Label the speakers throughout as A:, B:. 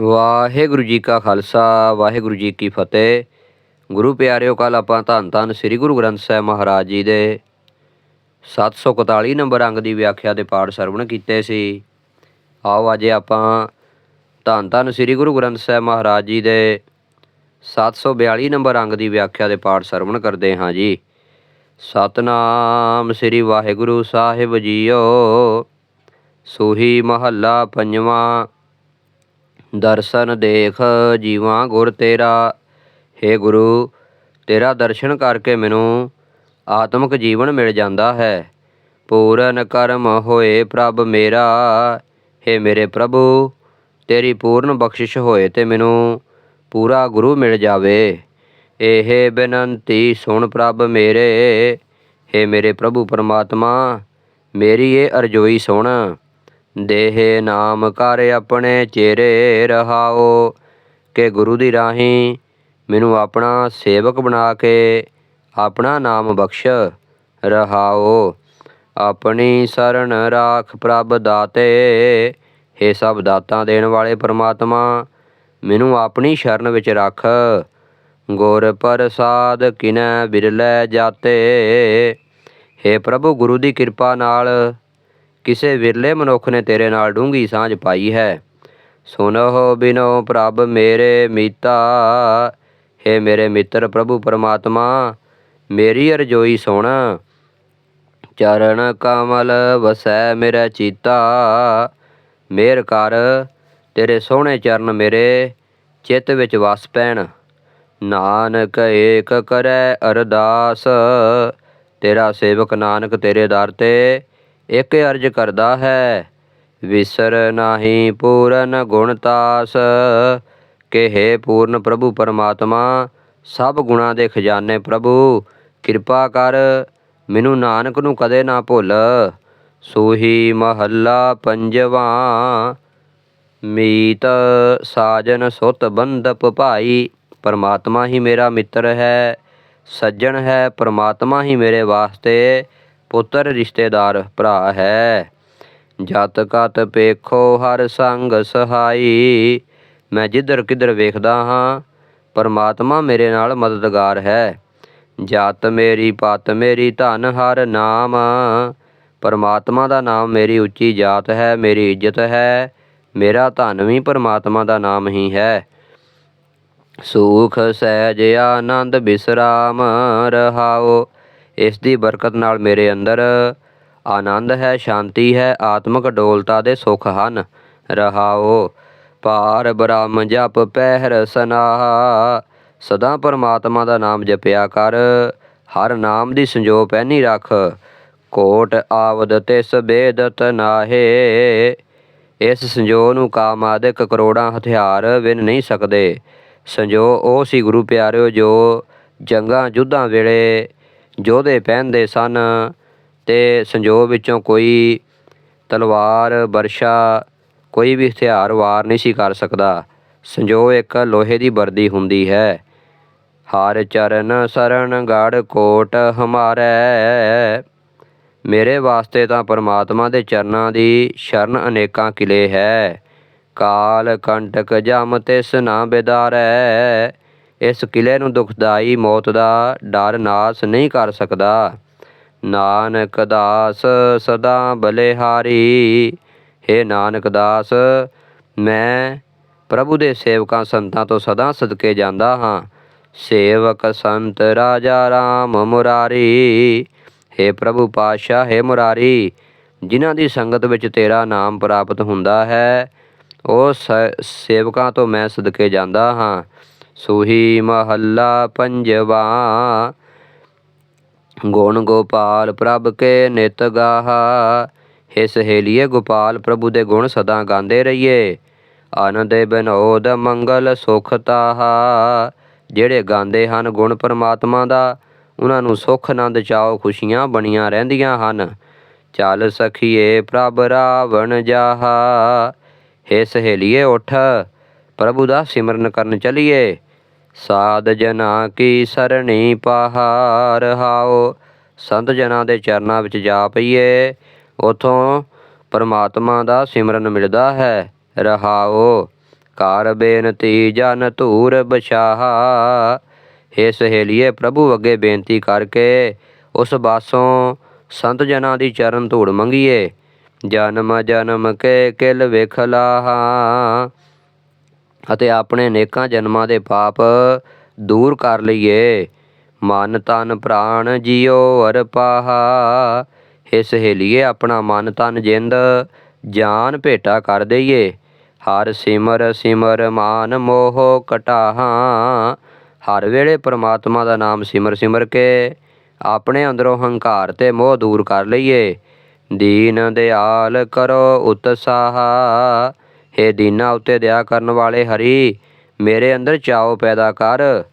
A: ਵਾਹਿਗੁਰੂ ਜੀ ਕਾ ਖਾਲਸਾ, ਵਾਹਿਗੁਰੂ ਜੀ ਕੀ ਫਤਿਹ। ਗੁਰੂ ਪਿਆਰਿਓ ਕੱਲ ਆਪਾਂ ਧੰਨ ਧੰਨ ਸ੍ਰੀ ਗੁਰੂ ਗ੍ਰੰਥ ਸਾਹਿਬ ਮਹਾਰਾਜ ਜੀ ਦੇ 741 ਨੰਬਰ ਅੰਗ ਦੀ ਵਿਆਖਿਆ ਦੇ ਪਾਠ ਸਰਵਣ ਕੀਤੇ ਸੀ। ਆਓ ਅੱਜ ਆਪਾਂ ਧੰਨ ਧੰਨ ਸ੍ਰੀ ਗੁਰੂ ਗ੍ਰੰਥ ਸਾਹਿਬ ਮਹਾਰਾਜ ਜੀ ਦੇ 742 ਨੰਬਰ ਅੰਗ ਦੀ ਵਿਆਖਿਆ ਦੇ ਪਾਠ ਸਰਵਣ ਕਰਦੇ ਹਾਂ ਜੀ। ਸਤਨਾਮ ਸ੍ਰੀ ਵਾਹਿਗੁਰੂ ਸਾਹਿਬ ਜੀਓ। ਸੋਹੀ ਮਹੱਲਾ ਪੰਜਵਾਂ ਦਰਸ਼ਨ ਦੇਖ ਜੀਵਾਂ ਗੁਰ ਤੇਰਾ हे ਗੁਰੂ ਤੇਰਾ ਦਰਸ਼ਨ ਕਰਕੇ ਮੈਨੂੰ ਆਤਮਿਕ ਜੀਵਨ ਮਿਲ ਜਾਂਦਾ ਹੈ ਪੂਰਨ ਕਰਮ ਹੋਏ ਪ੍ਰਭ ਮੇਰਾ हे ਮੇਰੇ ਪ੍ਰਭੂ ਤੇਰੀ ਪੂਰਨ ਬਖਸ਼ਿਸ਼ ਹੋਏ ਤੇ ਮੈਨੂੰ ਪੂਰਾ ਗੁਰੂ ਮਿਲ ਜਾਵੇ ਇਹ ਬੇਨੰਤੀ ਸੁਣ ਪ੍ਰਭ ਮੇਰੇ हे ਮੇਰੇ ਪ੍ਰਭੂ ਪਰਮਾਤਮਾ ਮੇਰੀ ਇਹ ਅਰਜ਼ੋਈ ਸੁਣ ਦੇਹ ਨਾਮ ਕਰ ਆਪਣੇ ਚਿਹਰੇ ਰਹਾਓ, ਕਿ ਗੁਰੂ ਦੀ ਰਾਹੀਂ ਮੈਨੂੰ ਆਪਣਾ ਸੇਵਕ ਬਣਾ ਕੇ ਆਪਣਾ ਨਾਮ ਬਖਸ਼ ਰਹਾਓ। ਆਪਣੀ ਸ਼ਰਨ ਰਾਖ ਪ੍ਰਭ ਦਾਤੇ हे ਸਭ ਦਾਤਾਂ ਦੇਣ ਵਾਲੇ ਪਰਮਾਤਮਾ, ਮੈਨੂੰ ਆਪਣੀ ਸ਼ਰਨ ਵਿੱਚ ਰੱਖ। ਗੁਰ ਪ੍ਰਸਾਦ ਕਿਨੈ ਬਿਰਲੇ ਜਾਤੇ हे ਪ੍ਰਭੂ ਗੁਰੂ ਦੀ ਕਿਰਪਾ ਨਾਲ ਕਿਸੇ ਵਿਰਲੇ ਮਨੁੱਖ ਨੇ ਤੇਰੇ ਨਾਲ ਡੂੰਗੀ ਸਾਂਝ ਪਾਈ ਹੈ। ਸੁਨੋ ਬਿਨੋ ਪ੍ਰਭ ਮੇਰੇ ਮੀਤਾ हे ਮੇਰੇ ਮਿੱਤਰ ਪ੍ਰਭੂ ਪਰਮਾਤਮਾ, ਮੇਰੀ ਅਰਜ਼ੋਈ ਸੁਣ। ਚਰਨ ਕਮਲ ਵਸੈ ਮੇਰਾ ਚੀਤਾ, ਮੇਰ ਕਰ, ਤੇਰੇ ਸੋਹਣੇ ਚਰਨ ਮੇਰੇ ਚਿੱਤ ਵਿੱਚ ਵਸ ਪੈਣ। ਨਾਨਕ ਏਕ ਕਰੈ ਅਰਦਾਸ, ਤੇਰਾ ਸੇਵਕ ਨਾਨਕ ਤੇਰੇ ਦਰ ਤੇ ਇੱਕ ਅਰਜ ਕਰਦਾ ਹੈ, ਵਿਸਰ ਨਾਹੀ ਪੂਰਨ ਗੁਣਤਾਸ ਕਿ ਹੈ ਪੂਰਨ ਪ੍ਰਭੂ ਪਰਮਾਤਮਾ, ਸਭ ਗੁਣਾਂ ਦੇ ਖਜ਼ਾਨੇ ਪ੍ਰਭੂ, ਕਿਰਪਾ ਕਰ, ਮੈਨੂੰ ਨਾਨਕ ਨੂੰ ਕਦੇ ਨਾ ਭੁੱਲ। ਸੋਹੀ ਮਹੱਲਾ ਪੰਜਵਾਂ, ਮੀਤ ਸਾਜਨ ਸੁਤ ਬੰਧਪ ਭਾਈ, ਪਰਮਾਤਮਾ ਹੀ ਮੇਰਾ ਮਿੱਤਰ ਹੈ, ਸੱਜਣ ਹੈ, ਪਰਮਾਤਮਾ ਹੀ ਮੇਰੇ ਵਾਸਤੇ। ਪੁੱਤਰ ਰਿਸ਼ਤੇਦਾਰ ਭਰਾ ਹੈ। ਜਤ ਕਤ ਪੇਖੋ ਹਰ ਸੰਗ ਸਹਾਈ। ਮੈਂ ਜਿੱਧਰ ਕਿੱਧਰ ਵੇਖਦਾ ਹਾਂ, ਪਰਮਾਤਮਾ ਮੇਰੇ ਨਾਲ ਮਦਦਗਾਰ ਹੈ। ਜਤ ਮੇਰੀ, ਪਤ ਮੇਰੀ, ਧਨ ਹਰ ਨਾਮ। ਪਰਮਾਤਮਾ ਦਾ ਨਾਮ ਮੇਰੀ ਉੱਚੀ ਜਾਤ ਹੈ, ਮੇਰੀ ਇੱਜ਼ਤ ਹੈ। ਮੇਰਾ ਧਨ ਵੀ ਪਰਮਾਤਮਾ ਦਾ ਨਾਮ ਹੀ ਹੈ। ਸੁਖ, ਸਹਿਜ, ਆਨੰਦ, ਬਿਸਰਾਮ, ਰਹਾਓ। ਇਸ ਦੀ ਬਰਕਤ ਨਾਲ ਮੇਰੇ ਅੰਦਰ ਆਨੰਦ ਹੈ, ਸ਼ਾਂਤੀ ਹੈ, ਆਤਮਿਕ ਡੋਲਤਾ ਦੇ ਸੁਖ ਹਨ। ਰਹਾਓ ਪਾਰ ਬ੍ਰਹਮ ਜਪ ਪਹਿਰ ਸਨਾਹਾ ਸਦਾ ਪਰਮਾਤਮਾ ਦਾ ਨਾਮ ਜਪਿਆ ਕਰ। ਹਰ ਨਾਮ ਦੀ ਸੰਜੋ ਪਹਿਨੀ ਰੱਖ। ਕੋਟ ਆਵਦ ਤਿਸ ਬੇਦਤ ਨਾਹੇ। ਇਸ ਸੰਜੋ ਨੂੰ ਕਾਮਾਦਿਕ ਕਰੋੜਾਂ ਹਥਿਆਰ ਵਿਨ ਨਹੀਂ ਸਕਦੇ। ਸੰਜੋ ਉਹ ਸੀ ਗੁਰੂ ਪਿਆਰਿਓ ਜੋ ਜੰਗਾਂ ਯੁੱਧਾਂ ਵੇਲੇ ਯੋਧੇ ਪਹਿਨਦੇ ਸਨ ਤੇ ਸੰਜੋ ਵਿੱਚੋਂ ਕੋਈ ਤਲਵਾਰ ਵਰਸ਼ਾ ਕੋਈ ਵੀ ਹਥਿਆਰ ਵਾਰ ਨਹੀਂ ਸੀ ਕਰ ਸਕਦਾ। ਸੰਜੋ ਇੱਕ ਲੋਹੇ ਦੀ ਵਰਦੀ ਹੁੰਦੀ ਹੈ। ਹਰ ਚਰਨ ਸਰਣ ਗੜ ਕੋਟ ਹਮਾਰੇ। ਮੇਰੇ ਵਾਸਤੇ ਤਾਂ ਪਰਮਾਤਮਾ ਦੇ ਚਰਨਾਂ ਦੀ ਸ਼ਰਨ ਅਨੇਕਾਂ ਕਿਲੇ ਹੈ। ਕਾਲ ਕੰਟਕ ਜਮ ਤਿਸ ਨਾ ਬਿਦਾਰੈ। ਇਸ ਕਿਲੇ ਨੂੰ ਦੁਖਦਾਈ ਮੌਤ ਦਾ ਡਰ ਨਾਸ ਨਹੀਂ ਕਰ ਸਕਦਾ। ਨਾਨਕ ਦਾਸ ਸਦਾ ਬਲਿਹਾਰੀ, ਹੇ ਨਾਨਕ ਦਾਸ, ਮੈਂ ਪ੍ਰਭੂ ਦੇ ਸੇਵਕਾਂ ਸੰਤਾਂ ਤੋਂ ਸਦਾ ਸਦਕੇ ਜਾਂਦਾ ਹਾਂ। ਸੇਵਕ ਸੰਤ ਰਾਜਾ RAM ਮੁਰਾਰੀ हे ਪ੍ਰਭੂ ਪਾਤਸ਼ਾਹ, ਹੈ ਮੁਰਾਰੀ, ਜਿਨ੍ਹਾਂ ਦੀ ਸੰਗਤ ਵਿੱਚ ਤੇਰਾ ਨਾਮ ਪ੍ਰਾਪਤ ਹੁੰਦਾ ਹੈ, ਉਹ ਸੇਵਕਾਂ ਤੋਂ ਮੈਂ ਸਦਕੇ ਜਾਂਦਾ ਹਾਂ। ਸੋਹੀ ਮਹੱਲਾ ਪੰਜਵਾ। ਗੁਣ ਗੋਪਾਲ ਪ੍ਰਭ ਕੇ ਨਿਤ ਗਾਹਾ। ਹੇ ਸਹੇਲੀਏ ਗੋਪਾਲ ਪ੍ਰਭੂ ਦੇ ਗੁਣ ਸਦਾ ਗਾਉਂਦੇ ਰਹੀਏ। ਆਨੰਦ ਬਨੋਦ ਮੰਗਲ ਸੁਖ ਤਾਹਾ। ਜਿਹੜੇ ਗਾਉਂਦੇ ਹਨ ਗੁਣ ਪਰਮਾਤਮਾ ਦਾ, ਉਹਨਾਂ ਨੂੰ ਸੁਖ ਆਨੰਦ ਚਾਓ ਖੁਸ਼ੀਆਂ ਬਣੀਆਂ ਰਹਿੰਦੀਆਂ ਹਨ। ਚੱਲ ਸਖੀਏ ਪ੍ਰਭ ਰਾਵਣ ਜਾਹਾ। ਹੇ ਸਹੇਲੀਏ ਉਠ, ਪ੍ਰਭੂ ਦਾ ਸਿਮਰਨ ਕਰਨ ਚਲੀਏ। ਸਾਧ ਜਨਾ ਕੀ ਸਰਣੀ ਪਹਾਰ ਹਾਓ ਸੰਤ ਜਨਾਂ ਦੇ ਚਰਨਾਂ ਵਿੱਚ ਜਾ ਪਈਏ, ਉਥੋਂ ਪਰਮਾਤਮਾ ਦਾ ਸਿਮਰਨ ਮਿਲਦਾ ਹੈ ਰਹਾਓ ਕਾਰ ਬੇਨਤੀ ਜਨ ਧੂਰ ਬਛਾਹਾ। ਹੇ ਸਹੇਲੀਏ, ਪ੍ਰਭੂ ਅੱਗੇ ਬੇਨਤੀ ਕਰਕੇ ਉਸ ਬਾਸੋਂ ਸੰਤ ਜਨਾਂ ਦੀ ਚਰਨ ਧੂੜ ਮੰਗੀਏ। ਜਨਮ ਜਨਮ ਕੇ ਕਿਲ ਵਿਖਲਾਹਾ। ਅਤੇ ਆਪਣੇ ਅਨੇਕਾਂ ਜਨਮਾਂ ਦੇ ਪਾਪ ਦੂਰ ਕਰ ਲਈਏ। ਮਨ ਤਨ ਪ੍ਰਾਣ ਜਿਉ ਅਰਪਾਹਾ। ਹੇ ਸਹੇਲੀਏ ਆਪਣਾ ਮਨ ਤਨ ਜਿੰਦ, ਜਾਨ ਭੇਟਾ ਕਰ ਦਈਏ। ਹਰ ਸਿਮਰ ਸਿਮਰ ਮਾਨ ਮੋਹ ਕਟਾਹਾ। ਹਰ ਵੇਲੇ ਪ੍ਰਮਾਤਮਾ ਦਾ ਨਾਮ ਸਿਮਰ ਸਿਮਰ ਕੇ, ਆਪਣੇ ਅੰਦਰੋਂ ਹੰਕਾਰ ਤੇ ਮੋਹ ਦੂਰ ਕਰ ਲਈਏ। ਦੀਨ ਦਿਆਲ ਕਰੋ ਉਤਸਾਹਾ। ਹੇ ਦੀਨਾ ਉਤੇ ਦਇਆ ਕਰਨ ਵਾਲੇ ਹਰੀ, ਮੇਰੇ ਅੰਦਰ ਚਾਉ ਪੈਦਾ ਕਰ।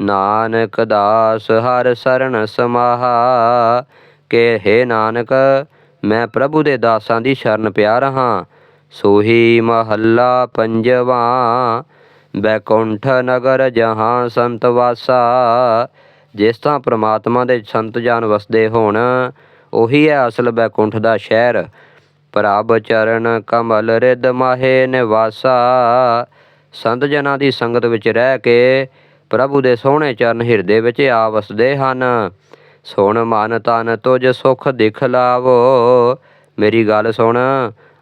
A: ਨਾਨਕ ਦਾਸ ਹਰ ਸਰਣ ਸਮਾਹਾ, ਕਿ ਹੇ ਨਾਨਕ, ਮੈਂ ਪ੍ਰਭੂ ਦੇ ਦਾਸਾਂ ਦੀ ਸ਼ਰਨ ਪਿਆ ਰਹਾ। ਸੋਹੀ ਮਹੱਲਾ ਪੰਜਵਾ, ਬੈਕੁੰਠ ਨਗਰ ਜਹਾਂ ਸੰਤ ਵਾਸਾ। ਜਿਸ ਤਾਂ ਪ੍ਰਮਾਤਮਾ ਦੇ ਸੰਤ ਜਾਨ ਵਸਦੇ ਹੋਣ, ਉਹੀ ਹੈ ਅਸਲ ਬੈਕੁੰਠ ਦਾ ਸ਼ਹਿਰ। ਪ੍ਰਭ ਚਰਨ ਕਮਲ ਰਿਦ ਮਾਹੇ ਨਿਵਾਸਾ। ਸੰਤ ਜਨਾਂ ਦੀ ਸੰਗਤ ਵਿੱਚ ਰਹਿ ਕੇ ਪ੍ਰਭੂ ਦੇ ਸੋਹਣੇ ਚਰਨ ਹਿਰਦੇ ਵਿੱਚ ਆ ਵਸਦੇ ਹਨ। ਸੁਣ ਮਨ ਤਨ ਤੁਝ ਸੁਖ ਦਿਖ ਲਾਵੋ। ਮੇਰੀ ਗੱਲ ਸੁਣ,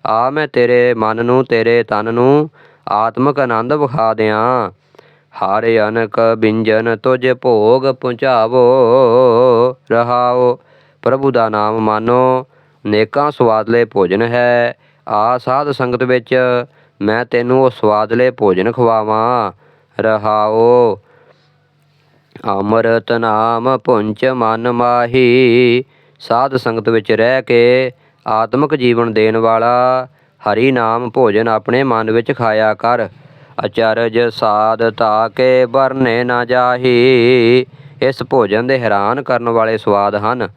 A: ਆ ਮੈਂ ਤੇਰੇ ਮਨ ਨੂੰ, ਤੇਰੇ ਤਨ ਨੂੰ ਆਤਮਿਕ ਆਨੰਦ ਵਿਖਾ ਦਿਆਂ। ਹਰ ਅਨਕ ਬਿੰਜਨ ਤੁਝ ਭੋਗ ਪਹੁੰਚਾਵੋ ਰਹਾਓ, ਪ੍ਰਭੂ ਦਾ ਨਾਮ ਮਾਨੋ। ਨੇਕਾਂ ਸਵਾਦਲੇ ਭੋਜਨ ਹੈ। ਆ ਸਾਧ ਸੰਗਤ ਵਿੱਚ ਮੈਂ ਤੈਨੂੰ ਉਹ ਸਵਾਦਲੇ ਭੋਜਨ ਖਵਾਵਾਂ। ਰਹਾਓ। ਅੰਮ੍ਰਿਤ ਨਾਮ ਪੁੰਚ ਮਨ ਮਾਹੀ। ਸਾਧ ਸੰਗਤ ਵਿੱਚ ਰਹਿ ਕੇ ਆਤਮਿਕ ਜੀਵਨ ਦੇਣ ਵਾਲਾ ਹਰੀ ਨਾਮ ਭੋਜਨ ਆਪਣੇ ਮਨ ਵਿੱਚ ਖਾਇਆ ਕਰ। ਅਚਰਜ ਸਾਧ ਤਾਕੇ ਬਰਨੇ ਨਾ ਜਾਹੀ। ਇਸ ਭੋਜਨ ਦੇ ਹੈਰਾਨ ਕਰਨ ਵਾਲੇ ਸਵਾਦ ਹਨ।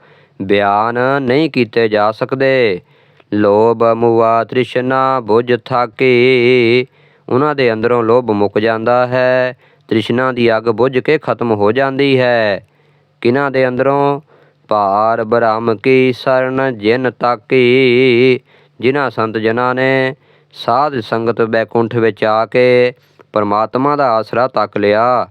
A: ਬਿਆਨ ਨਹੀਂ ਕੀਤੇ ਜਾ ਸਕਦੇ। ਲੋਭ ਮੁਆ ਤ੍ਰਿਸ਼ਨਾ ਬੁਝ ਥਾਕੀ। ਉਹਨਾਂ ਦੇ ਅੰਦਰੋਂ ਲੋਭ ਮੁੱਕ ਜਾਂਦਾ ਹੈ। ਤ੍ਰਿਸ਼ਨਾ ਦੀ ਅੱਗ ਬੁਝ ਕੇ ਖਤਮ ਹੋ ਜਾਂਦੀ ਹੈ। ਕਿਨਾਂ ਦੇ ਅੰਦਰੋਂ? ਭਾਰ ਬ੍ਰਹਮ ਕੀ ਸਰਨ ਜਿਨ ਤਾਕੀ। ਜਿਨ੍ਹਾਂ ਸੰਤ ਜਨਾਂ ਨੇ ਸਾਧ ਸੰਗਤ ਬੈਕੁੰਠ ਵਿੱਚ ਆ ਕੇ ਪਰਮਾਤਮਾ ਦਾ ਆਸਰਾ ਤੱਕ ਲਿਆ।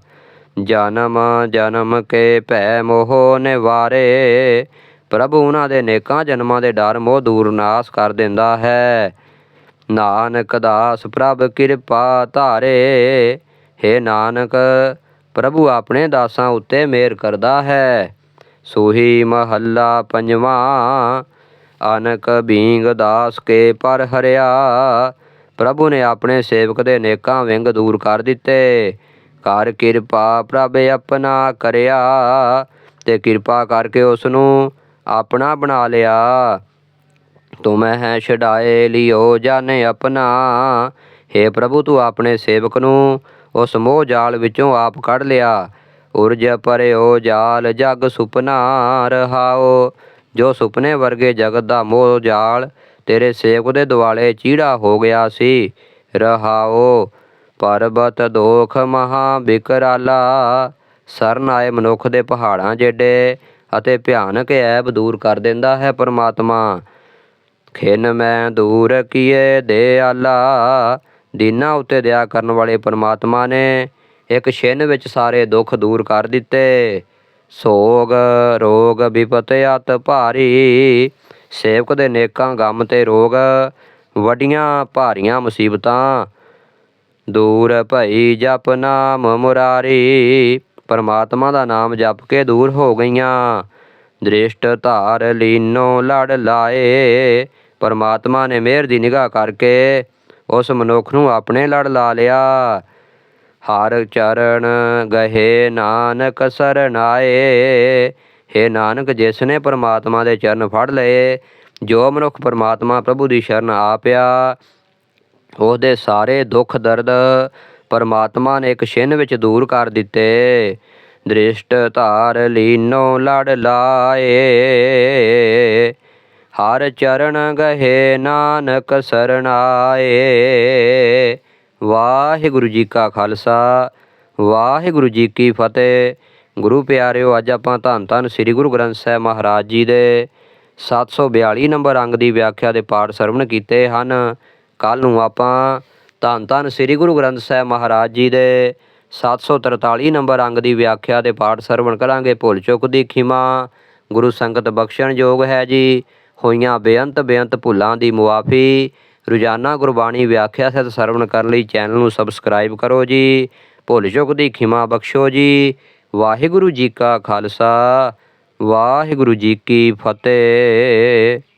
A: ਜਨਮ ਜਨਮ ਕੇ ਭੈ ਮੋਹ ਨਿਵਾਰੇ। ਪ੍ਰਭੂ ਉਹਨਾਂ ਦੇ ਨੇਕਾਂ ਜਨਮਾਂ ਦੇ ਡਰ ਮੋਹ ਦੂਰ ਨਾਸ ਕਰ ਦਿੰਦਾ ਹੈ। ਨਾਨਕ ਦਾਸ ਪ੍ਰਭ ਕਿਰਪਾ ਧਾਰੇ। ਹੇ ਨਾਨਕ, ਪ੍ਰਭੂ ਆਪਣੇ ਦਾਸਾਂ ਉੱਤੇ ਮਿਹਰ ਕਰਦਾ ਹੈ। ਸੋਹੀ ਮਹੱਲਾ ਪੰਜਵਾਂ, ਅਨਕ ਬੀਂਗ ਦਾਸ ਕੇ ਪਰ ਹਰਿਆ। ਪ੍ਰਭੂ ਨੇ ਆਪਣੇ ਸੇਵਕ ਦੇ ਨੇਕਾਂ ਵਿੰਗ ਦੂਰ ਕਰ ਦਿੱਤੇ। ਕਰ ਕਿਰਪਾ ਪ੍ਰਭ ਆਪਣਾ ਕਰਿਆ ਤੇ ਕਿਰਪਾ ਕਰਕੇ ਉਸ ਨੂੰ ਆਪਣਾ ਬਣਾ ਲਿਆ। ਤੁਮੈ ਹੈ ਛਡਾਏ ਲਿਓ ਜਾਣੇ ਆਪਣਾ। हे ਪ੍ਰਭੂ, ਤੂੰ ਆਪਣੇ ਸੇਵਕ ਨੂੰ ਉਸ ਮੋਹ ਜਾਲ ਵਿੱਚੋਂ ਆਪ ਕੱਢ ਲਿਆ। ਉਰਜ ਪਰਿਓ ਜਾਲ, ਜਗ ਸੁਪਨਾ ਰਹਾਓ। ਜੋ ਸੁਪਨੇ ਵਰਗੇ ਜਗਤ ਦਾ ਮੋਹ ਜਾਲ, ਤੇਰੇ ਸੇਵਕ ਦੇ ਦੁਆਲੇ ਚੀੜਾ ਹੋ ਗਿਆ ਸੀ। ਰਹਾਓ, ਪਰਬਤ ਦੋਖ ਮਹਾ ਬਿਕਰਾਲਾ। ਸਰਨ ਆਏ ਮਨੁੱਖ ਦੇ ਪਹਾੜਾਂ ਜੇਡੇ। ਅਤੇ ਭਿਆਨਕ ਐਬ ਦੂਰ ਕਰ ਦਿੰਦਾ ਹੈ ਪਰਮਾਤਮਾ। ਖਿਨ ਮੈਂ ਦੂਰ ਕੀਏ ਦਿਆਲਾ। ਦੀਨਾ ਉਤੇ ਦਇਆ ਕਰਨ ਵਾਲੇ ਪਰਮਾਤਮਾ ਨੇ ਇੱਕ ਛਿਨ ਵਿੱਚ ਸਾਰੇ ਦੁੱਖ ਦੂਰ ਕਰ ਦਿੱਤੇ। ਸੋਗ, ਰੋਗ, ਵਿਪਤ, ਅਤ ਭਾਰੀ। ਸੇਵਕ ਦੇ ਨੇਕਾਂ ਗਮ ਤੇ ਰੋਗ, ਵੱਡੀਆਂ ਭਾਰੀਆਂ ਮੁਸੀਬਤਾਂ। ਦੂਰ ਭਈ ਜਪ ਨਾਮ ਮੁਰਾਰੀ। ਪਰਮਾਤਮਾ ਦਾ ਨਾਮ ਜਪ ਕੇ ਦੂਰ ਹੋ ਗਈਆਂ। ਦ੍ਰਿਸ਼ਟ ਧਾਰ ਲੀਨੋ ਲੜ ਲਾਏ। ਪਰਮਾਤਮਾ ਨੇ ਮਿਹਰ ਦੀ ਨਿਗਾਹ ਕਰਕੇ ਉਸ ਮਨੁੱਖ ਨੂੰ ਆਪਣੇ ਲੜ ਲਾ ਲਿਆ। ਹਰ ਚਰਨ ਗਹੇ ਨਾਨਕ ਸਰਨਾਏ। ਹੇ ਨਾਨਕ, ਜਿਸ ਨੇ ਪਰਮਾਤਮਾ ਦੇ ਚਰਨ ਫੜ ਲਏ, ਜੋ ਮਨੁੱਖ ਪਰਮਾਤਮਾ ਪ੍ਰਭੂ ਦੀ ਸ਼ਰਨ ਆ ਪਿਆ, ਉਹਦੇ ਸਾਰੇ ਦੁੱਖ ਦਰਦ ਪਰਮਾਤਮਾ ਨੇ ਇੱਕ ਛਿਨ ਵਿੱਚ ਦੂਰ ਕਰ ਦਿੱਤੇ। ਦ੍ਰਿਸ਼ਟ ਧਾਰ ਲੀਨੋ ਲੜ ਲਾਏ। ਹਰ ਚਰਨ ਗਹੇ ਨਾਨਕ ਸਰਣਾਏ। ਵਾਹਿਗੁਰੂ ਜੀ ਕਾ ਖਾਲਸਾ, ਵਾਹਿਗੁਰੂ ਜੀ ਕੀ ਫਤਿਹ। ਗੁਰੂ ਪਿਆਰਿਓ, ਅੱਜ ਆਪਾਂ ਧੰਨ ਧੰਨ ਸ੍ਰੀ ਗੁਰੂ ਗ੍ਰੰਥ ਸਾਹਿਬ ਮਹਾਰਾਜ ਜੀ ਦੇ 742 ਨੰਬਰ ਅੰਗ ਦੀ ਵਿਆਖਿਆ ਦੇ ਪਾਠ ਸਰਵਣ ਕੀਤੇ ਹਨ। ਕੱਲ ਨੂੰ ਆਪਾਂ ਧੰਨ ਧੰਨ ਸ੍ਰੀ ਗੁਰੂ ਗ੍ਰੰਥ ਸਾਹਿਬ ਮਹਾਰਾਜ ਜੀ ਦੇ 743 ਨੰਬਰ ਅੰਗ ਦੀ ਵਿਆਖਿਆ ਦੇ ਪਾਠ ਸਰਵਣ ਕਰਾਂਗੇ। ਭੁੱਲ ਚੁੱਕ ਦੀ ਖਿਮਾ, ਗੁਰੂ ਸੰਗਤ ਬਖਸ਼ਣ ਯੋਗ ਹੈ ਜੀ। ਹੋਈਆਂ ਬੇਅੰਤ ਬੇਅੰਤ ਭੁੱਲਾਂ ਦੀ ਮੁਆਫੀ, ਰੋਜ਼ਾਨਾ ਗੁਰਬਾਣੀ ਵਿਆਖਿਆ ਸਹਿਤ ਸਰਵਣ ਕਰਨ ਲਈ ਚੈਨਲ ਨੂੰ ਸਬਸਕ੍ਰਾਈਬ ਕਰੋ ਜੀ। ਭੁੱਲ ਚੁੱਕ ਦੀ ਖਿਮਾ ਬਖਸ਼ੋ ਜੀ। ਵਾਹਿਗੁਰੂ ਜੀ ਕਾ ਖਾਲਸਾ, ਵਾਹਿਗੁਰੂ ਜੀ ਕੀ ਫਤਿਹ।